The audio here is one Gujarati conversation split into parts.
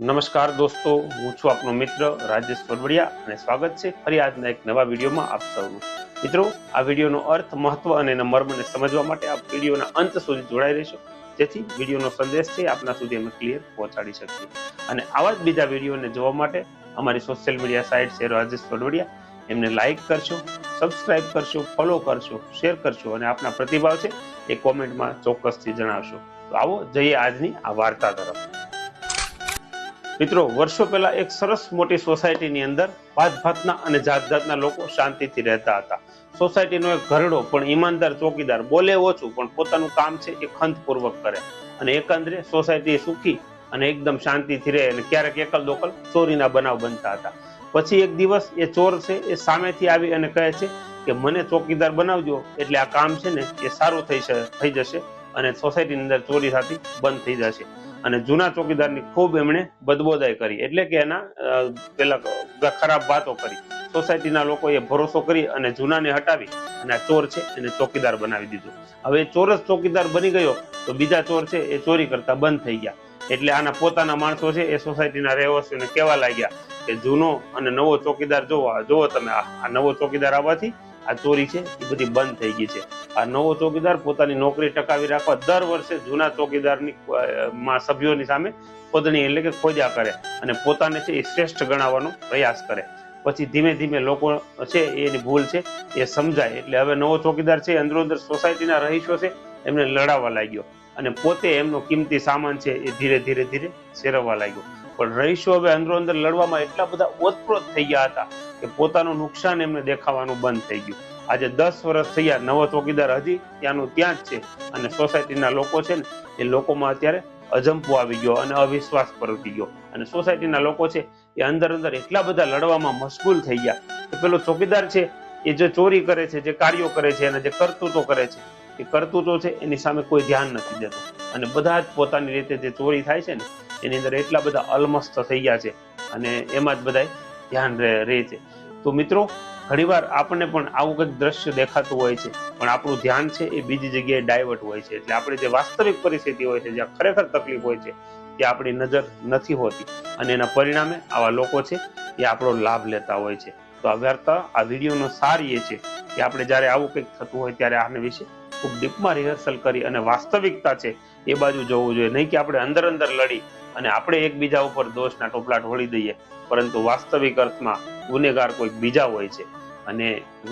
નમસ્કાર દોસ્તો, હું છું આપનો મિત્ર રાજેશ વડવડિયા અને સ્વાગત છે ફરી આજના એક નવા વિડીયોમાં આપ સૌનું. મિત્રો, આ વિડીયોનો અર્થ, મહત્વ અને મર્મને સમજવા માટે આપ વિડીયોના અંત સુધી જોડાઈ રહેશો. જેથી વિડીયોનો સંદેશ છે આપના સુધી અમે ક્લિયર પહોંચાડી શકીએ. અને આવા જ બીજા વિડીયોને જોવા માટે અમારી સોશિયલ મીડિયા સાઇટ છે રાજેશ વડવડિયા એમને લાઇક કરશો સબસ્ક્રાઇબ કરશો ફોલો કરશો શેર કરશો અને આપના પ્રતિભાવ છે એ કોમેન્ટમાં ચોક્કસથી જણાવશો. તો આવો જઈએ આજની આ વાર્તા તરફ. મિત્રો, વર્ષો પહેલા એક સરસ મોટી સોસાયટીની અંદર ભાત ભાતના અને જાત જાતના લોકો શાંતિથી રહેતા હતા. સોસાયટીનો એક ઘરડો પણ ઈમાનદાર ચોકીદાર બોલે ઓછું, પણ પોતાનું કામ છે એ ખંતપૂર્વક કરે અને એકંદરે સોસાયટી સુખી અને એકદમ શાંતિથી રહે અને ક્યારેક એકલ દોકલ ચોરીના બનાવ બનતા હતા. પછી એક દિવસ એ ચોર છે એ સામેથી આવી અને કહે છે કે, મને ચોકીદાર બનાવજો, એટલે આ કામ છે ને એ સારું થઈ થઈ જશે અને સોસાયટીની અંદર ચોરી સાથે બંધ થઈ જશે. અને જૂના ચોકીદારની ખૂબ એમણે બદબોદાઈ કરી. એટલે કે એના પેલા ખરાબ વાતો કરી. સોસાયટીના લોકોએ ભરોસો કરી અને જૂનાને હટાવી અને આ ચોર છે એને ચોકીદાર બનાવી દીધો. હવે ચોરસ ચોકીદાર બની ગયો તો બીજા ચોર છે એ ચોરી કરતા બંધ થઈ ગયા. એટલે આના પોતાના માણસો છે એ સોસાયટીના રહેવાસીઓને કહેવા લાગ્યા કે જૂનો અને નવો ચોકીદાર જોવો. જોવો તમે આ નવો ચોકીદાર આવવાથી આ ચોરી છે, એ બધી બંધ થઈ ગઈ છે. આ નવો ચોકીદાર પોતાની નોકરી ટકાવી રાખવા દર વર્ષે જૂના ચોકીદારની માં સભ્યોની સામે ખોદણી એટલે કે ખોદ્યા કરે અને પોતાને છે એ શ્રેષ્ઠ ગણાવવાનો પ્રયાસ કરે. પછી ધીમે ધીમે લોકો છે એની ભૂલ છે, એ સમજાય. એટલે હવે નવો ચોકીદાર છે અંદરો અંદર સોસાયટીના રહીશો છે, એમને લડાવવા લાગ્યો. અને પોતે એમનો કિંમતી સામાન છે એ ધીરે ધીરે ધીરે શેરવવા લાગ્યો. પણ રહીશો હવે અંદરો અંદર લડવામાં એટલા બધા ઓતપ્રોત થઈ ગયા હતા કે પોતાનું નુકસાન એમને દેખાવાનું બંધ થઈ ગયું. આજે દસ વર્ષ થયા, નવો ચોકીદાર હજી ત્યાંનું ત્યાં જ છે અને સોસાયટીના લોકો છે ને, એ લોકોમાં અત્યારે અજંપો આવી ગયો અને અવિશ્વાસ પરતી ગયો. અને સોસાયટીના લોકો છે એ અંદર અંદર એટલા બધા લડવામાં મશગુલ થઈ ગયા કે પેલો ચોકીદાર છે એ જે ચોરી કરે છે, જે કાર્યો કરે છે અને જે કરતૂતો કરે છે, એ કરતૂતો છે એની સામે કોઈ ધ્યાન નથી દેતું. અને બધા જ પોતાની રીતે જે ચોરી થાય છે ને એની અંદર એટલા બધા અલમસ્ત થઈ ગયા છે અને એમાં જ બધા ધ્યાન રહે છે. તો મિત્રો, ઘણીવાર આપણને પણ આવું કંઈક દ્રશ્ય દેખાતું હોય છે, પણ આપણું ધ્યાન છે એ બીજી જગ્યાએ ડાયવર્ટ હોય છે. એટલે આપણે જે વાસ્તવિક પરિસ્થિતિ હોય છે, જ્યાં ખરેખર તકલીફ હોય છે ત્યાં આપણી નજર નથી હોતી. અને એના પરિણામે આવા લોકો છે, એ આપણો લાભ લેતા હોય છે. તો આ વાર્તા, આ વિડીયોનો સાર એ છે કે આપણે જ્યારે આવું કંઈક થતું હોય ત્યારે આને વિશે ખૂબ ડીપમાં રિહર્સલ કરી અને વાસ્તવિકતા છે એ બાજુ જોવું જોઈએ. નહીં કે આપણે અંદર અંદર લડી અને આપણે એકબીજા ઉપર દોષના ટોપલા ઢોળી દઈએ, પરંતુ વાસ્તવિક અર્થમાં ગુનેગાર કોઈ બીજા હોય છે અને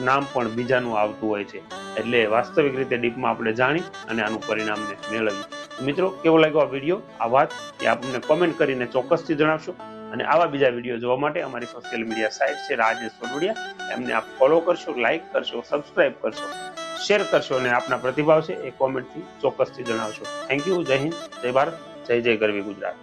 નામ પણ બીજાનું આવતું હોય છે. એટલે વાસ્તવિક રીતે ડીપમાં આપણે જાણી અને આનું પરિણામને મેળવીએ. મિત્રો, કેવો લાગ્યો આ વીડિયો? આ વાત એ આપણને કોમેન્ટ કરીને ચોક્કસથી જણાવશો. અને આવા બીજા વીડિયો જોવા માટે અમારી સોશિયલ મીડિયા સાઇટ છે રાજેશ વડવડિયા એમને આપ ફોલો કરશો લાઇક કરશો સબસ્ક્રાઇબ કરશો શેર કરશો અને આપના પ્રતિભાવ છે એ કોમેન્ટથી ચોક્કસથી જણાવશો. થેન્ક યુ જય હિન્દ, જય ભારત. જય જય ગરવી ગુજરાત.